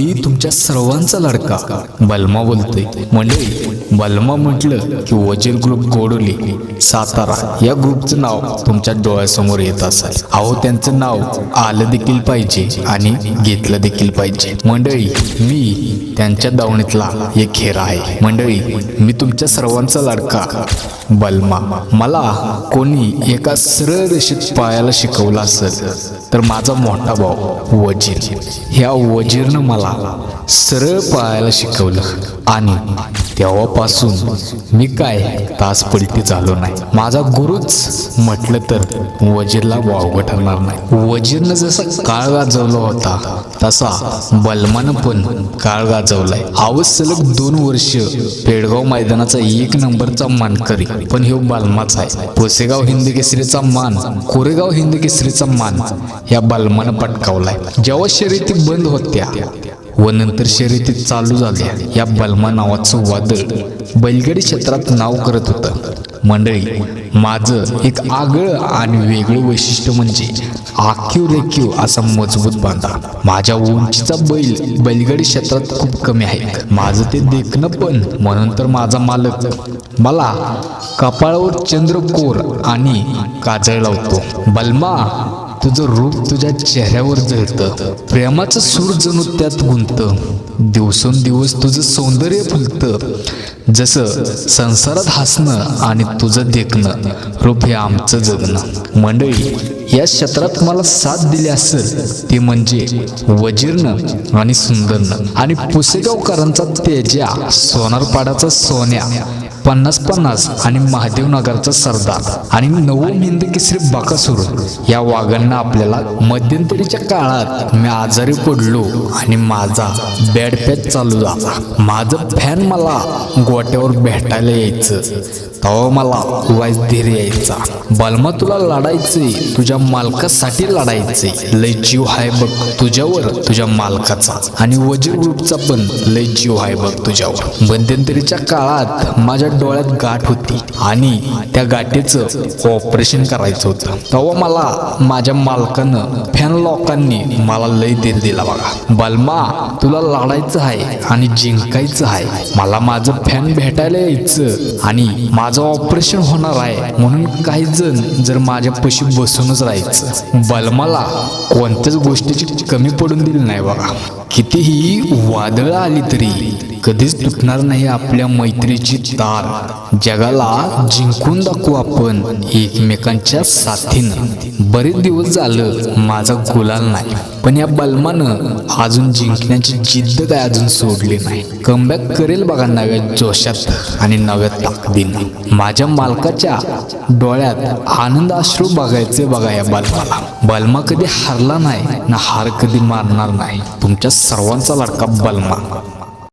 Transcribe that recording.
मी तुमच्या सर्वांचा लडका. बलमा बोलतोय. मंडळी बलमा म्हटलं की वजीर ग्रुप गोडोली सातारा या ग्रुपचं नाव तुमच्या डोळ्यासमोर येत असेल. अहो त्यांचं नाव आलं देखील पाहिजे आणि घेतलं देखील पाहिजे. मंडळी मी त्यांच्या दावणीतला एक खेर आहे. मंडळी मी तुमच्या सर्वांचा लडका बलमा. मला कोणी एका सरळ रेषेत पायाला शिकवलं असेल तर माझा मोठा भाऊ वजीर. ह्या वजीरनं मला सरळ पळायला शिकवलं. आणि तेव्हापासून मी काय तास पलटी झालो नाही. माझा गुरुच म्हटलं तर वजीरला वावगं ठरणार नाही. वजीरनं जसा काळ गाजवला होता तसा बलमानं पण काळ गाजवलाय. आवस सलग दोन वर्ष पेडगाव मैदानाचा एक नंबरचा मानकरी. पण ह्यो बलमाच आहे. पोसेगाव हिंद केसरीचा मान कोरेगाव हिंद केसरीचा मान या बलमानं पटकावलाय. जेव्हा शर्यती बंद होत्या व नंतर शर्यती चालू झाल्या या बलमा नावाचं वादळ बैलगाडी क्षेत्रात नाव करत होतं. मंडळी माझं एक आगळं आणि वेगळं वैशिष्ट्य म्हणजे आखीव रेखीव असा मजबूत बांधा. माझ्या उंचीचा बैल बैलगाडी क्षेत्रात खूप कमी आहे. माझं ते देखणं पण म्हणून तर माझा मालक. मला कपाळावर चंद्रकोर आणि काजळ लावतो. बलमा तुझं रूप तुझ्या चेहऱ्यावर जळतं. प्रेमाचं सूर जणू त्यात गुंत दिवसेंदिवस तुझं सौंदर्य फुलतं. जसं संसारात हसणं आणि तुझं देखणं. रूप हे आमचं जगणं. मंडळी या क्षेत्रात मला साथ दिली असेल ते म्हणजे वजीरनं आणि सुंदरनं आणि पुसेगावकरांचा तेजा सोनारपाडाचा सोन्या. पन्नास पन्नास आणि महादेवनगरचा सरदार. आणि नवम हिंद केसरी बाकासूर या वाघांना आपल्याला मध्यंतरीच्या काळात मी आजारी पडलो आणि माझा बॅड पॅच चालू झाला. माझं फॅन मला गोट्यावर भेटायला यायचं. तेव्हा मला वाईस धीर यायचा. बलमा तुला लढायचे तुझ्या मालकासाठी लढायचे लय जीव हाय बघ तुझ्यावर तुझ्या मालकाचा. आणि वजीर ग्रुपचा पण लय जीव हाय बघ तुझ्यावर. मध्यंतरीच्या काळात माझ्या डोळ्यात गाठ होती आणि त्या गाठीचं ऑपरेशन करायचं होतं. तेव्हा मला माझ्या मालकानं फॅन लोकांनी मला लय धीर दिला बघा. बलमा तुला लढायचं आहे आणि जिंकायचं आहे मला माझं फॅन भेटायला यायचं आणि माझं ऑपरेशन होणार आहे. म्हणून काही जण जर माझ्या पशी बसूनच राहायचं. बलमाला कोणत्याच गोष्टीची कमी पडून दिली नाही बघा. कितीही वादळं आली तरी. कधीच तुटणार नाही आपल्या मैत्रीची तार जगाला जिंकून दाखवू आपण एकमेकांच्या साथीनं. बरेच दिवस झालं माझा गुलाल नाही पण या बलमानं अजून जिंकण्याची जिद्द काय अजून सोडली नाही. कमबॅक करेल बघा नव्या जोशात आणि नव्या ताकदीनं. माझ्या मालकाच्या डोळ्यात आनंद अश्रू बघायचे बघा या बलमाला. बलमा कधी हारला नाही ना हार कधी मारणार नाही. तुमच्या सर्वांचा लडका बलमा.